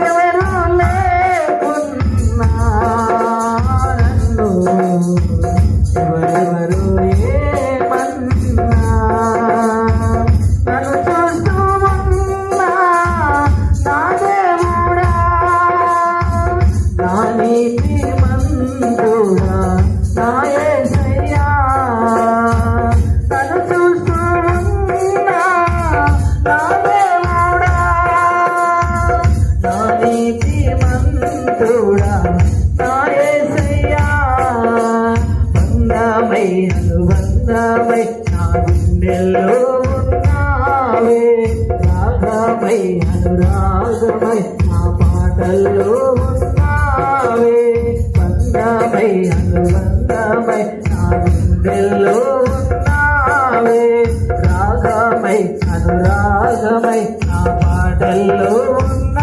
నాకెవరు లేకున్నా నన్ను ఎవరెవరు ఏమన్నా నీతి మంతుడా వందమై అనుబంధమై నా గుండెల్లో ఉన్నావే రాగమై అనురాగమై నా పాటల్లో ఉన్నావే. బంధమై అనుబంధమై నా గుండెల్లో ఉన్నావే రాగమై అనురాగమై నా పాటల్లో ఉన్నా